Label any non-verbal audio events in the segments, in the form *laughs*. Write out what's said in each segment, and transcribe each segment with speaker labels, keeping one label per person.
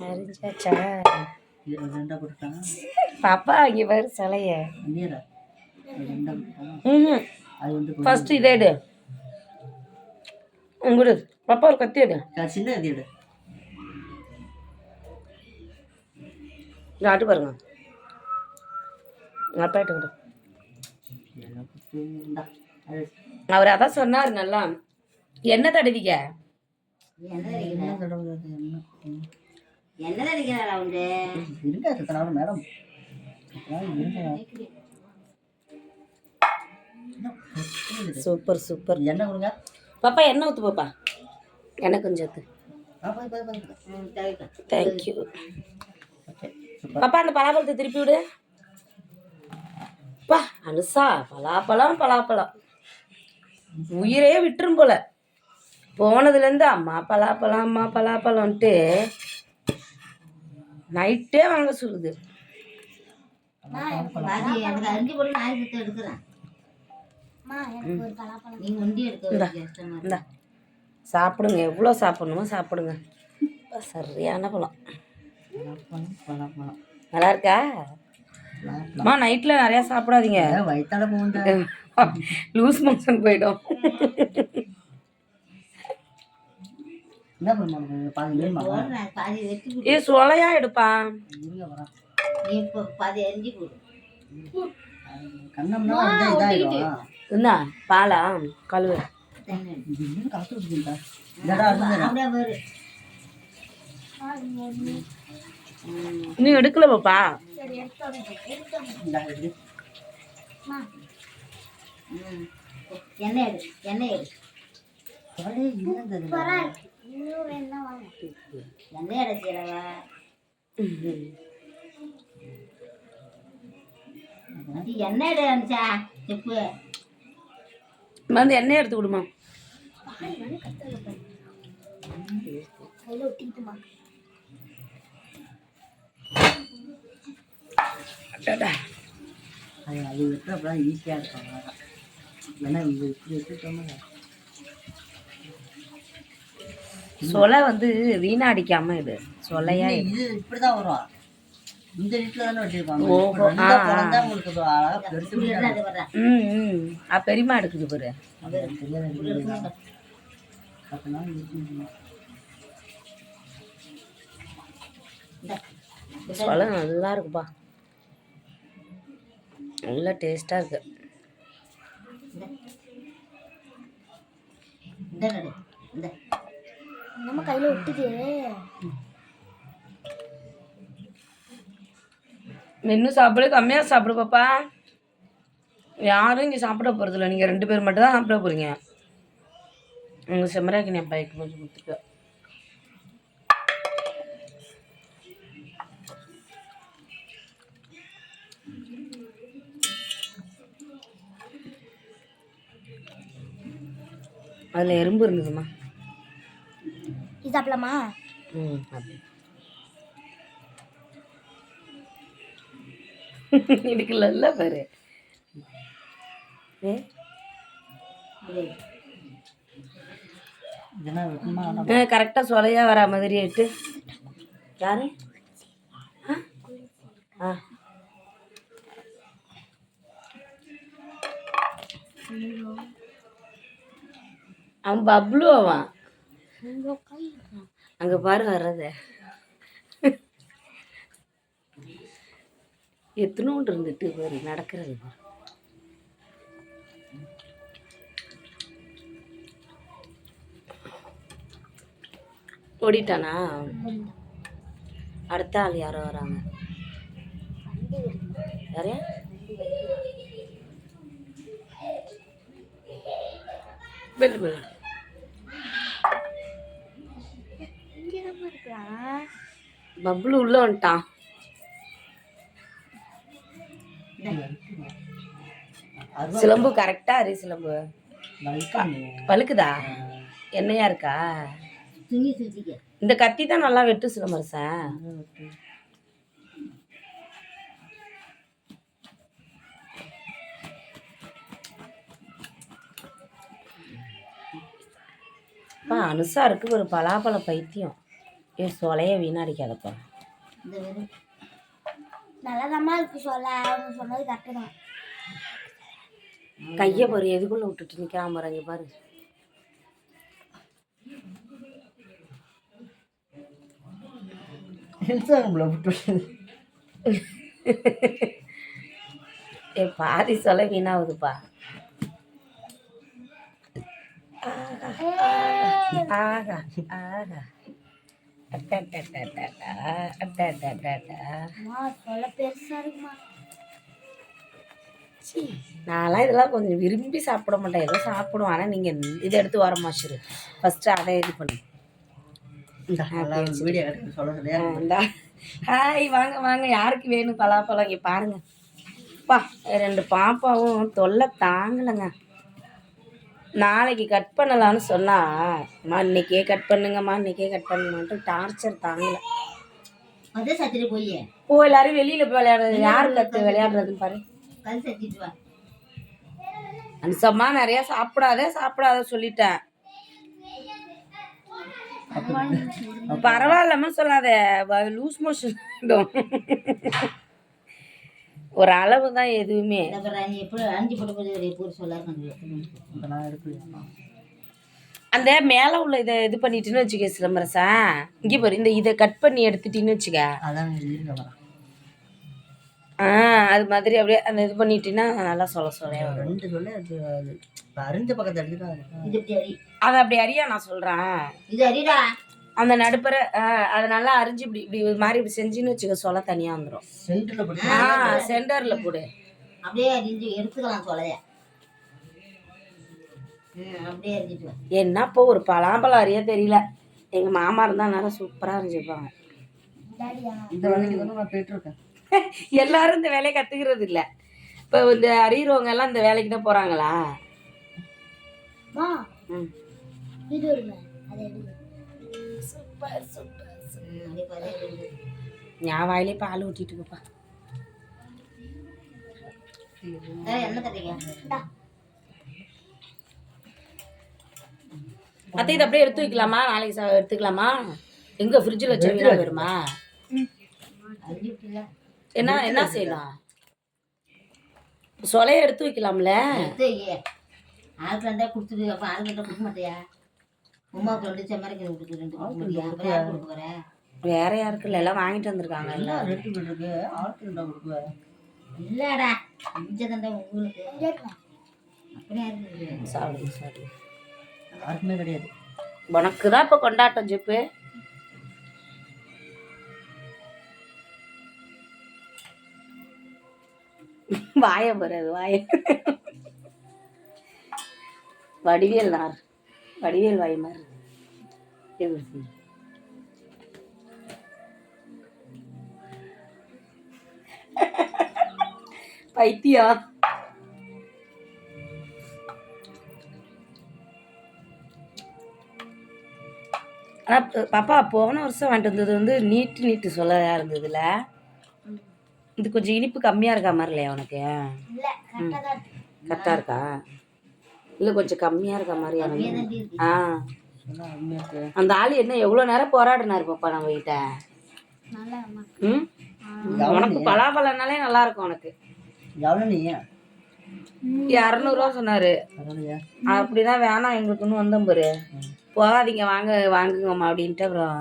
Speaker 1: அறிஞ்சாச்சா பாப்பா இங்கே பாரு சிலைய. ம் ஃபஸ்ட்டு இதே எடு. உங்கடு பாப்பா ஒரு கத்தி எடு.
Speaker 2: சின்ன இது எடு
Speaker 1: ஆட்டு பாருங்க எங்கள் விடு அவர் அதான் சொன்னார் நல்லா. என்ன தடவிக்க?
Speaker 2: என்ன என்ன.
Speaker 3: என்ன
Speaker 2: இருங்க மேடம் என்ன?
Speaker 1: Super super.
Speaker 2: எண்ணெய் கொடுங்க?
Speaker 1: பாப்பா எண்ணெய் ஊற்று பாப்பா. எண்ணெய் கொஞ்சம் ஊற்று. தேங்க்யூ பாப்பா அந்த பலாப்பழத்தை திருப்பி விடு. பா அனுசா பலாப்பழம் பலாப்பழம். உயிரே விட்டுரும் போல. போனதுலேருந்து அம்மா பலாப்பழம் அம்மா பலாப்பழம்ன்ட்டு நைட்டே வாங்க சொல்லுது. சாப்பிடுங்க எவ்வளோ சாப்பிடணுமோ சாப்பிடுங்க. சரியான பழம். நல்லா இருக்கா? அம்மா நைட்டில் நிறையா சாப்பிடாதீங்க. *laughs* லூஸ் மோஷன் போயிடும்.
Speaker 2: என்ன பண்ணுவாங்க பாதி வேணுமா?
Speaker 3: பாதி வெட்டி கொடு.
Speaker 1: ஏ சொலையா எடுப்பா.
Speaker 2: இருங்க வரேன்
Speaker 3: நீ இப்போ பாதி அரிஞ்சு போடு
Speaker 2: கண்ணம்னா வந்து இதாயிடும்.
Speaker 1: என்ன? பாலா? கழுவு.
Speaker 2: கலத்து
Speaker 3: பாரு
Speaker 1: இன்னும் எடுக்கல பாப்பா.
Speaker 3: எண்ணெய் எடு எண்ணெய் எடு. எண்ணெய் எடு எண்ணெய் செப்பு
Speaker 1: வந்து எண்ணெய் எடுத்து விடுமா
Speaker 2: அது அது விட்டு அப்புறம் ஈஸியாக இருக்கும் அழகா. ஏன்னா இப்படி வச்சுட்டோம்னா
Speaker 1: சொலை வந்து வீணடிக்காம இது சொலையா
Speaker 2: இது இப்படிதான் வரும். இந்த வீட்டில் தானே வச்சிருப்பாங்க
Speaker 1: ம் ம். ஆ பெரியமா எடுக்குது பாரு. சொலை நல்லா இருக்குப்பா. நல்லா டேஸ்ட்டாக இருக்கு.
Speaker 3: இந்த.
Speaker 4: நம்ம கையில் ஒட்டுது.
Speaker 1: இன்னும் சாப்பிடு கம்மியாக சாப்பிடு பாப்பா. யாரும் இங்கே சாப்பிட போகிறதில்ல நீங்கள் ரெண்டு பேர் மட்டும் தான் சாப்பிட போகிறீங்க உங்கள் செம்மராக்கு என் பைக்கு கொஞ்சம் கொடுத்துக்க அதில் எறும்பு இருந்ததுமா
Speaker 4: இது சாப்பிடலாமா
Speaker 1: ம் அப்படி இருக்குல்ல பாரு? கரெக்டாக சொலையா வர மாதிரி ஆயிட்டு. யாரு? ஆ? ஆ. அவன் பப்ளு அவன். அங்க பாரு வர்றத. எத்தனோண்டு இருந்துட்டு பாரு நடக்கிறது பாரு. ஓடிட்டானா? அடுத்த ஆள் யாரோ வராங்க. யாரையா பெல்லு பெல்லு பப்ளு உள்ள வந்துட்டான் சிலம்பு கரெக்டா அரி சிலம்பு. பழுக்குதா? என்னையா இருக்கா? இந்த கத்தி தான் நல்லா வெட்டு
Speaker 2: சிலம்பர்
Speaker 1: சார் அனுசா இருக்கு ஒரு பலாப்பழ பைத்தியம். ஏ சொலைய வீணடிக்காதப்பா.
Speaker 3: இந்த வெறும்
Speaker 4: நல்லதாம்மா இருக்கு சொல்ல அவங்க சொன்னது கரெக்டு தான்.
Speaker 1: கையை பாரு எதுக்குள்ள விட்டுட்டு நிற்கிறான் பாரு இங்க பாரு.
Speaker 2: இன்ஸ்டாகிராமில் விட்டு
Speaker 1: ஏ பாதி சொலை வீணாகுதுப்பா. ஆகா ஆகா அட்டட்டட்டட்டா, நான்லாம் இதெல்லாம் கொஞ்சம் விரும்பி சாப்பிட மாட்டேன் ஏதோ சாப்பிடுவேன் ஆனால் நீங்கள் இதை எடுத்து வர மாச்சிரு ஃபஸ்ட்டு அதை இது பண்ணு ஹாய் வாங்க வாங்க யாருக்கு வேணும் பலாப்பழம் இங்கே பாருங்க பா ரெண்டு பாப்பாவும் தொல்லை தாங்கலைங்க நாளைக்கு கட் பண்ணலான்னு சொன்னா அம்மா இன்னைக்கே கட் பண்ணுங்கம்மா இன்னைக்கே கட் பண்ணுங்கம்மான்ட்டு டார்ச்சர் தாங்கல.
Speaker 3: அதே சத்திரி போய்
Speaker 1: ஓ எல்லாரும் வெளியில போய் விளையாடுறது யாரு கத்து விளையாடுறதுன்னு பாரு. அம்சம்மா நிறைய சாப்பிடாத சாப்பிடாத சொல்லிட்டேன். பரவாயில்லம்மா சொல்லாத லூஸ் மோஷன் ஒரு அளவு தான் எதுவுமே. அந்த மேலே உள்ள இதை இது பண்ணிட்டுன்னு வச்சுக்க சிலம்பரசா இங்கே பாரு இந்த இதை கட் பண்ணி எடுத்துட்டின்னு வச்சுக்க. ஆ அது மாதிரி அப்படியே அந்த இது பண்ணிட்டீங்கன்னா நல்லா சொல்ல சொல்ல
Speaker 2: ரெண்டு சொல்ல அது அது இப்போ அரிஞ்ச பக்கத்தை எடுத்துட்டா அது.
Speaker 1: அப்படி அறியா நான் சொல்கிறேன்
Speaker 3: இது அரிடா.
Speaker 1: அந்த நடுப்புற ஆ, அதை நல்லா அரிஞ்சு இப்படி இப்படி இது மாதிரி இப்படி செஞ்சுன்னு வச்சுக்க சொல்ல தனியாக வந்துடும்
Speaker 2: சென்டரில் போட்டு
Speaker 1: ஆ சென்டரில் போடு.
Speaker 3: அப்படியே அரிஞ்சு எடுத்துக்கலாம் சொலைய. ம் அப்படியே அரிஞ்சிட்டு வா.
Speaker 1: என்ன இப்போ ஒரு பலாம்பழம் அறிய தெரியல. எங்கள் மாமா இருந்தால் நல்லா சூப்பராக அரிஞ்சுப்பாங்க.
Speaker 4: டாடியா
Speaker 2: இந்த வேலைக்கு தானே நான் போயிட்டு இருக்கேன் *laughs*
Speaker 1: எல்லாரும் இந்த வேலையை கற்றுக்கிறது இல்லை. இப்போ இந்த அறிகிறவங்க எல்லாம் இந்த வேலைக்கு தான் போகிறாங்களா ம்.
Speaker 4: இது அதை எடுங்க. சூப்பர்
Speaker 1: வாயிலே பால் ஊட்டிட்டு இருக்கப்பா அத்தை இதை அப்படியே எடுத்து வைக்கலாமா நாளைக்கு சா- எடுத்துக்கலாமா எங்க ஃப்ரிட்ஜில் வச்சா வருமா என்ன என்ன செய்யலாம் சொலைய எடுத்து வைக்கலாம்ல
Speaker 3: ஆளுக்கு ரெண்டா கொடுத்துட்டு அப்போ ஆளுக்கிட்ட கொடுக்க மாட்டியா உமாவுக்கு ரெண்டு செம்மறைக்கு கொடுத்து ரெண்டு கொடுக்க மாட்டியா அப்புறம் யார் கொடுக்க போற?
Speaker 1: வேற யாருக்குல்ல? எல்லாம் வாங்கிட்டு வந்திருக்காங்க
Speaker 2: எல்லாம் ரெண்டு பேர் இருக்கு. ஆளுக்கு ரெண்டா கொடுக்குவேன்
Speaker 3: இல்லடா அஞ்சு தண்டை உங்களுக்கு.
Speaker 4: கேட்கலாம்
Speaker 3: அப்படியே இருக்கு
Speaker 1: சாப்பிடுங்க சாப்பிடுங்க
Speaker 2: யாருக்குமே கிடையாது.
Speaker 1: உனக்கு தான் இப்போ கொண்டாட்டம் ஜிப்பு. வாய போறது வாய. வடிவேல் நார். வடிவேல் வாய் மாதிரி. இருக்கு. பைத்தியம். ஆனால் பாப்பா போன வருஷம் வாங்கிட்டு வந்தது வந்து நீட்டு நீட்டு சொல்லதாக இருந்ததுல? இது கொஞ்சம் இனிப்பு கம்மியாக இருக்கா மாதிரி இல்லையா உனக்கு?
Speaker 4: கரெக்டாக இருக்கா?
Speaker 1: இல்லை கொஞ்சம் கம்மியாக இருக்க மாதிரி ஆ. அந்த ஆள் என்ன எவ்வளோ நேரம் போராடினாரு பாப்பா நம்ம கிட்ட? ம்? உனக்கு பலாப்பழம்னாலே நல்லா இருக்கும் உனக்கு. இரநூறுவா சொன்னார். அப்படிதான் வேணாம் எங்களுக்குன்னு வந்தோம் பாரு. போகாதீங்க வாங்க வாங்குங்கம்மா அப்படின்ட்டு அப்புறம்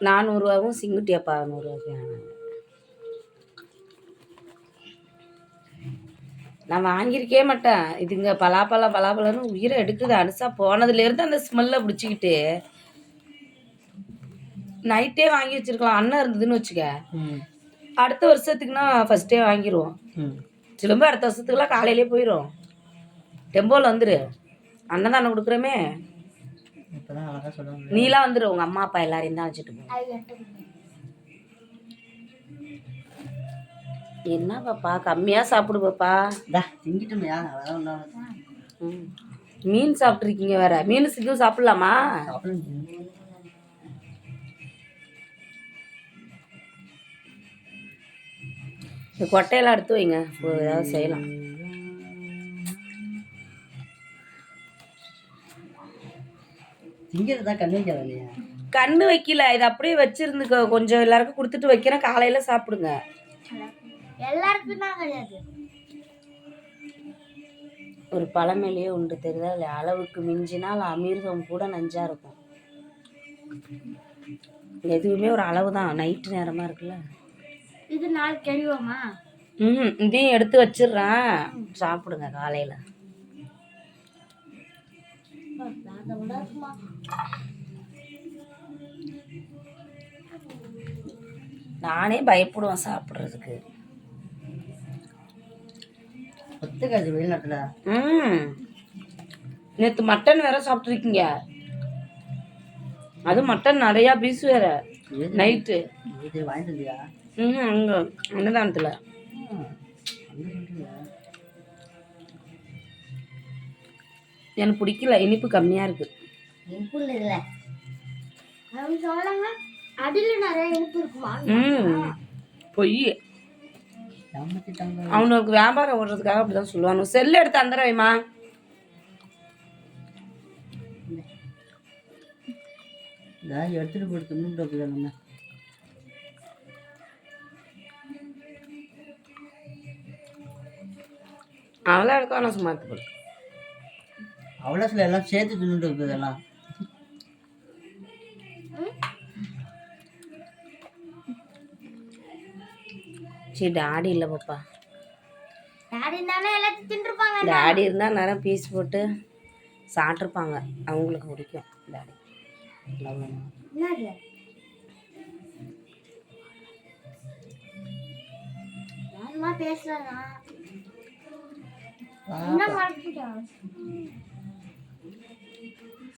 Speaker 1: நானூறுரூவாவும் சிங்குட்டியாப்பா நூறுரூவாய்க்கு வேணாங்க நான் வாங்கியிருக்கே மாட்டேன். இதுங்க பலாப்பழம் பலாப்பழம்னு உயிரை எடுக்குது. அனுசா போனதுலேருந்து அந்த ஸ்மெல்லை பிடிச்சிக்கிட்டு நைட்டே வாங்கி வச்சிருக்கலாம். அண்ணன் இருந்ததுன்னு வச்சுக்க.
Speaker 2: ம்.
Speaker 1: அடுத்த வருஷத்துக்குன்னா ஃபஸ்ட்டே வாங்கிடுவோம்
Speaker 2: ம்.
Speaker 1: திரும்ப அடுத்த வருஷத்துக்குலாம் காலையிலே போயிடும் டெம்போவில் வந்துரு. அண்ணன் தானே கொடுக்குறோமே. நீலாம் வந்துரு. உங்கள் அம்மா அப்பா எல்லாரையும் தான் வச்சுட்டு போ. என்ன பாப்பா கம்மியாக சாப்பிடு பாப்பா
Speaker 2: டா திங்கிட்டோமையா
Speaker 1: ம். மீன் சாப்பிட்ருக்கீங்க வேற. மீன் சிக்கும் சாப்பிட்லாமா? இந்த கொட்டையெல்லாம் எடுத்து வைங்க. ஏதாவது செய்யலாம்.
Speaker 2: திங்கிறது தான் கண்ணு வைக்காத இல்லையா
Speaker 1: கண்ணு வைக்கல. இது அப்படியே வச்சிருந்து கொஞ்சம் எல்லாருக்கும் கொடுத்துட்டு வைக்கிறேன். காலையில சாப்பிடுங்க.
Speaker 4: எல்லாருக்கும் தான் கிடையாது.
Speaker 1: ஒரு பழமொழியே உண்டு தெரியுதா? இல்லை அளவுக்கு மிஞ்சினால் அமிர்தம் கூட நஞ்சா இருக்கும். எதுவுமே ஒரு அளவு தான். நைட்டு நேரமா இருக்குல்ல.
Speaker 4: இது நாளைக்கு கழிவோமா
Speaker 1: ம் இதையும் எடுத்து வச்சிடுறேன். சாப்பிடுங்க காலையில. நானே பயப்படுவேன் சாப்பிட்றதுக்கு.
Speaker 2: ஒத்துக்காது வெளிநாட்டுல.
Speaker 1: ம். நேற்று மட்டன் வேற சாப்பிட்ருக்கீங்க அது மட்டன் நிறையா பீஸ் வேற. நைட்டு
Speaker 2: இது வாங்கிட்டு
Speaker 1: ம் அங்கே அன்னதானத்தில்? எனக்கு பிடிக்கல இனிப்பு கம்மியாக இருக்குது
Speaker 3: இனிப்பு
Speaker 4: சொல்லுங்க அடியில் நிறைய இனிப்பு இருக்குமா?
Speaker 1: ம். பொய். அவனுக்கு வியாபாரம் ஓடுறதுக்காக அப்படிதான் சொல்லுவானு. செல்லு எடுத்து அந்த வைமா.
Speaker 2: எடுத்துட்டு போய் தின்னுட்டு நம்ம
Speaker 1: அவளாம் எடுக்க நான் சும்மா எடுத்து போடு.
Speaker 2: அவ்வளோ சில எல்லாம் சேர்த்து தின்னுட்டு இருக்குது எல்லாம்
Speaker 1: சரி டாடி இல்லை பாப்பா
Speaker 4: டாடி
Speaker 1: இருந்தால் நேரம் பீஸ் போட்டு சாப்பிட்ருப்பாங்க அவங்களுக்கு பிடிக்கும் டாடி.
Speaker 4: பேசலாம்